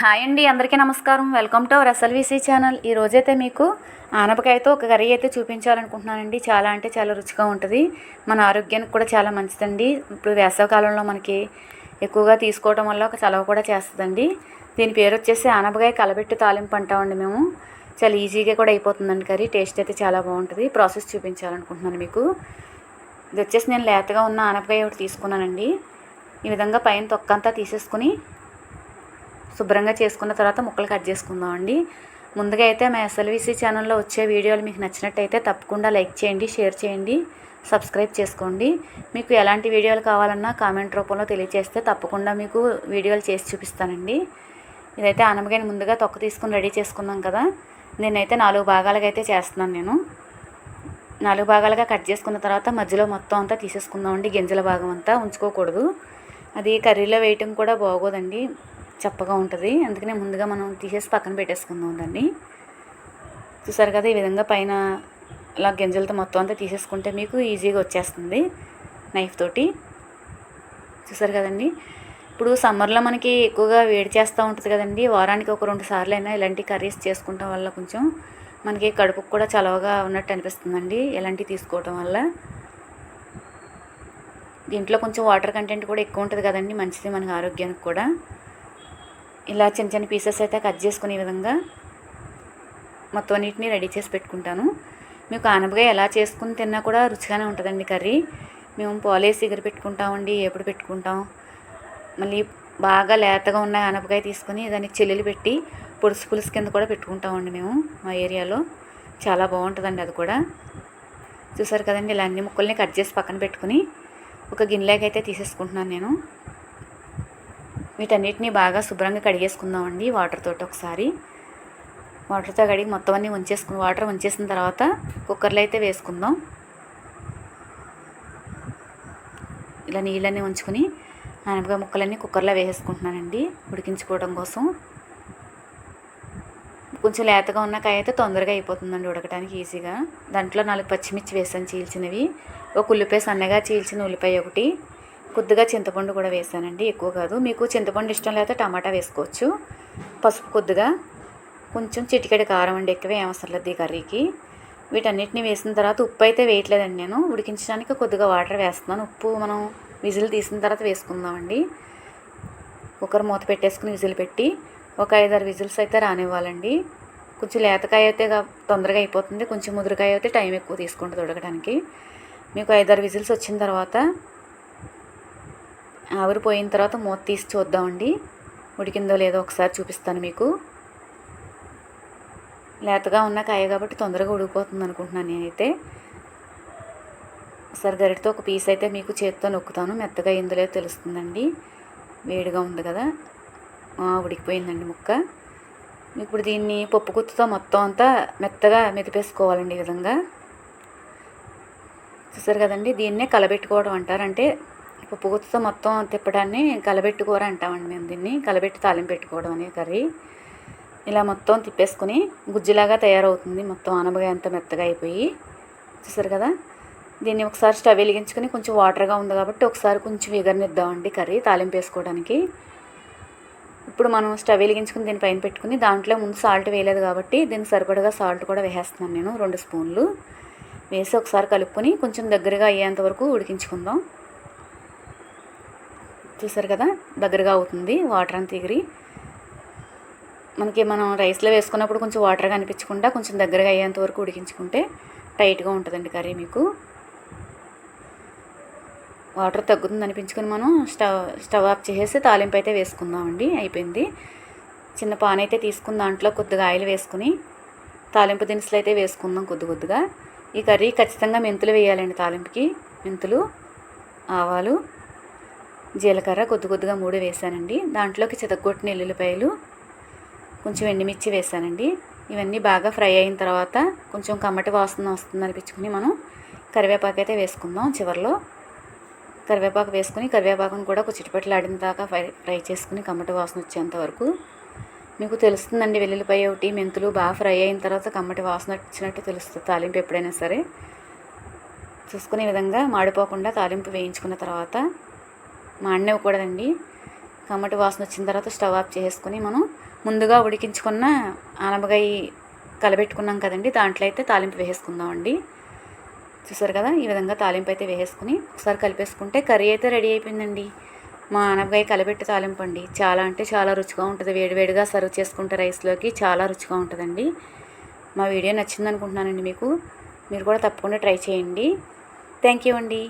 Hi అండి అందరికీ నమస్కారం. Welcome to our SLVC channel. ఈ రోజైతే మీకు ఆనపకాయతో ఒక కర్రీ అయితే చూపించాలనుకుంటున్నానండి. చాలా అంటే చాలా రుచిగా ఉంటుంది. మన ఆరోగ్యానికి కూడా చాలా మంచిదండి. ఇప్పుడు వేసవకాలంలో మనకి ఎక్కువగా తీసుకోవడం వల్ల ఒక చలవ కూడా చేస్తుందండి. దీని పేరు వచ్చేసి ఆనపకాయ కలబెట్టి తాలింపు అంటామండి మేము. చాలా ఈజీగా కూడా అయిపోతుందండి కర్రీ. టేస్ట్ అయితే చాలా బాగుంటుంది. ప్రాసెస్ చూపించాలనుకుంటున్నాను మీకు. ఇది వచ్చేసి నేను లేతగా ఉన్న ఆనపకాయ ఒకటి తీసుకున్నానండి. ఈ విధంగా పైన తొక్కంతా తీసేసుకుని శుభ్రంగా చేసుకున్న తర్వాత ముక్కలు కట్ చేసుకుందాం అండి. ముందుగా అయితే మా ఎస్ఎల్విసి ఛానల్లో వచ్చే వీడియోలు మీకు నచ్చినట్టయితే తప్పకుండా లైక్ చేయండి షేర్ చేయండి సబ్స్క్రైబ్ చేసుకోండి. మీకు ఎలాంటి వీడియోలు కావాలన్నా కామెంట్ రూపంలో తెలియజేస్తే తప్పకుండా మీకు వీడియోలు చేసి చూపిస్తానండి. ఇదైతే అనమగాని ముందుగా తొక్క తీసుకుని రెడీ చేసుకున్నాం కదా. నేనైతే నాలుగు భాగాలుగా అయితే చేస్తున్నాను నేను. నాలుగు భాగాలుగా కట్ చేసుకున్న తర్వాత మధ్యలో మొత్తం అంతా తీసేసుకుందామండి గింజల భాగం అంతా ఉంచుకోకూడదు. అది కర్రీలో వేయటం కూడా బాగోదండి. చప్పగా ఉంటుంది. అందుకనే ముందుగా మనం తీసేసి పక్కన పెట్టేసుకుందాం దాన్ని. చూసారు కదా ఈ విధంగా పైన అలా గింజలతో మొత్తం అంతా తీసేసుకుంటే మీకు ఈజీగా వచ్చేస్తుంది నైఫ్ తోటి. చూసారు కదండి? ఇప్పుడు సమ్మర్లో మనకి ఎక్కువగా వేడి చేస్తూ ఉంటుంది కదండి. వారానికి ఒక రెండు సార్లు అయినా ఇలాంటి కర్రీస్ చేసుకుంటాం వల్ల కొంచెం మనకి కడుపుకు కూడా చలవగా ఉన్నట్టు అనిపిస్తుందండి ఇలాంటివి తీసుకోవటం వల్ల. దీంట్లో కొంచెం వాటర్ కంటెంట్ కూడా ఎక్కువ ఉంటుంది కదండి. మంచిది మనకి ఆరోగ్యానికి కూడా. ఇలా చిన్న చిన్న పీసెస్ అయితే కట్ చేసుకునే విధంగా మొత్తం అన్నిటిని రెడీ చేసి పెట్టుకుంటాను. మీకు ఆనపకాయ ఎలా చేసుకుని తిన్నా కూడా రుచిగానే ఉంటుందండి కర్రీ. మేము పాలేసి ఎగిరి పెట్టుకుంటామండి ఎప్పుడు పెట్టుకుంటాం. మళ్ళీ బాగా లేతగా ఉన్న ఆనపకాయ తీసుకొని దానికి చెల్లెలు పెట్టి పులుసు పులుసు కింద కూడా పెట్టుకుంటామండి మేము మా ఏరియాలో. చాలా బాగుంటుందండి అది కూడా. చూసారు కదండి ఇలా అన్ని ముక్కల్ని కట్ చేసి పక్కన పెట్టుకుని ఒక గిన్నెలోకి అయితే తీసేసుకుంటున్నాను నేను. వీటన్నిటిని బాగా శుభ్రంగా కడిగేసుకుందామండి వాటర్ తోటి ఒకసారి. వాటర్తో కడిగి మొత్తం అన్నీ ఉంచేసుకుని వాటర్ ఉంచేసిన తర్వాత కుక్కర్లో అయితే వేసుకుందాం. ఇలా నీళ్ళన్నీ ఉంచుకుని ఆనపకాయ ముక్కలన్నీ కుక్కర్లో వేసేసుకుంటున్నానండి ఉడికించుకోవడం కోసం. కొంచెం లేతగా ఉన్న కాయ అయితే తొందరగా అయిపోతుందండి ఉడకడానికి ఈజీగా. దాంట్లో నాలుగు పచ్చిమిర్చి వేసాను చీల్చినవి. ఒక ఉల్లిపాయ సన్నగా చీల్చిన ఉల్లిపాయ ఒకటి. కొద్దిగా చింతపండు కూడా వేసానండి. ఎక్కువ కాదు. మీకు చింతపండు ఇష్టం లేకపోతే టమాటా వేసుకోవచ్చు. పసుపు కొద్దిగా. కొంచెం చిటికెడు కారం అండి ఎక్కువ. ఏం అవసరం లేదు ఈ కర్రీకి. వీటన్నిటిని వేసిన తర్వాత ఉప్పు అయితే వేయట్లేదండి నేను. ఉడికించడానికి కొద్దిగా వాటర్ వేస్తున్నాను. ఉప్పు మనం విజిల్ తీసిన తర్వాత వేసుకుందామండి. కుక్కర్ మూత పెట్టేసుకుని విజిల్ పెట్టి ఒక ఐదారు విజిల్స్ అయితే రానివ్వాలండి. కొంచెం లేతకాయ అయితే తొందరగా అయిపోతుంది. కొంచెం ముదురుకాయ అయితే టైం ఎక్కువ తీసుకుంటుంది ఉడకడానికి. మీకు ఐదారు విజిల్స్ వచ్చిన తర్వాత ఆవిరి పోయిన తర్వాత మూత తీసి చూద్దామండి. ఉడికిందో లేదో ఒకసారి చూపిస్తాను మీకు. లేతగా ఉన్న కాయ కాబట్టి తొందరగా ఉడికిపోతుంది అనుకుంటున్నాను నేనైతే. ఒకసారి గరిటతో ఒక పీస్ అయితే మీకు చేతితో నొక్కుతాను. మెత్తగా ఇందులో తెలుస్తుందండి. వేడిగా ఉంది కదా. ఉడికిపోయిందండి ముక్క. ఇప్పుడు దీన్ని పప్పు గుత్తుతో మొత్తం అంతా మెత్తగా మెదిపేసుకోవాలండి ఈ విధంగా. చూసారు కదండి దీన్నే కలబెట్టుకోవడం అంటారు. అంటే పప్పు గుత్తుతో మొత్తం తిప్పడాన్ని కలబెట్టుకోర అంటామండి మేము దీన్ని. కలబెట్టి తాలింపు పెట్టుకోవడం అనే కర్రీ. ఇలా మొత్తం తిప్పేసుకుని గుజ్జులాగా తయారవుతుంది. మొత్తం అనబగా ఎంత మెత్తగా అయిపోయి చూసారు కదా? దీన్ని ఒకసారి స్టవ్ వెలిగించుకొని కొంచెం వాటర్గా ఉంది కాబట్టి ఒకసారి కొంచెం ఎగరనిద్దామండి కర్రీ తాలింపు వేసుకోవడానికి ఇప్పుడు మనం స్టవ్ వెలిగించుకుని దీని పైన పెట్టుకుని దాంట్లో ముందు సాల్ట్ వేయలేదు కాబట్టి దీనికి సరిపడగా సాల్ట్ కూడా వేసేస్తున్నాను నేను రెండు స్పూన్లు. వేసి ఒకసారి కలుపుకొని కొంచెం దగ్గరగా అయ్యేంత వరకు ఉడికించుకుందాం. చూసారు కదా? దగ్గరగా అవుతుంది వాటర్ అంత ఎగిరి. మనకి మనం రైస్లో వేసుకున్నప్పుడు కొంచెం వాటర్గా అనిపించకుండా కొంచెం దగ్గరగా అయ్యేంత వరకు ఉడికించుకుంటే టైట్గా ఉంటుందండి కర్రీ మీకు. వాటర్ తగ్గుతుంది అనిపించుకొని మనం స్టవ్ స్టవ్ ఆఫ్ చేసేసి తాలింపు అయితే వేసుకుందామండి అయిపోయింది. చిన్న పాన్ అయితే తీసుకుని దాంట్లో కొద్దిగా ఆయిల్ వేసుకుని తాలింపు దినుసులు అయితే వేసుకుందాం కొద్ది కొద్దిగా. ఈ కర్రీ ఖచ్చితంగా మెంతులు వేయాలండి తాలింపుకి. మెంతులు ఆవాలు జీలకర్ర కొద్ది కొద్దిగా మూడు వేసానండి. దాంట్లోకి చితగొట్టిన ఎల్లుల్లిపాయలు కొంచెం ఎండుమిర్చి వేసానండి. ఇవన్నీ బాగా ఫ్రై అయిన తర్వాత కొంచెం కమ్మటి వాసన వస్తుంది అనిపించుకుని మనం కరివేపాకు అయితే వేసుకుందాం చివరిలో. కరివేపాకు వేసుకుని కరివేపాకును కూడా ఒక చిటిపట్లు ఆడిన దాకా ఫ్రై ఫ్రై చేసుకుని కమ్మటి వాసన వచ్చేంత వరకు. మీకు తెలుస్తుందండి వెల్లుల్లిపాయ ఒకటి మెంతులు బాగా ఫ్రై అయిన తర్వాత కమ్మటి వాసన వచ్చినట్టు తెలుస్తుంది తాలింపు ఎప్పుడైనా సరే. చూసుకునే విధంగా మాడిపోకుండా తాలింపు వేయించుకున్న తర్వాత మాడినవ్వకూడదండి కమ్మటి వాసన వచ్చిన తర్వాత స్టవ్ ఆఫ్ చేసుకుని మనం ముందుగా ఉడికించుకున్న ఆనపకాయ కలబెట్టుకున్నాం కదండి. దాంట్లో అయితే తాలింపు వేసేసుకుందామండి. చూసారు కదా ఈ విధంగా తాలింపు అయితే వేసేసుకుని ఒకసారి కలిపేసుకుంటే కర్రీ అయితే రెడీ అయిపోయిందండి. మా ఆనపకాయ కలబెట్టి తాలింపు అండి. చాలా అంటే చాలా రుచిగా ఉంటుంది. వేడివేడిగా సర్వ్ చేసుకుంటే రైస్లోకి చాలా రుచిగా ఉంటుందండి. మా వీడియో నచ్చింది అనుకుంటున్నానండి మీకు. మీరు కూడా తప్పకుండా ట్రై చేయండి. థ్యాంక్ యూ అండి.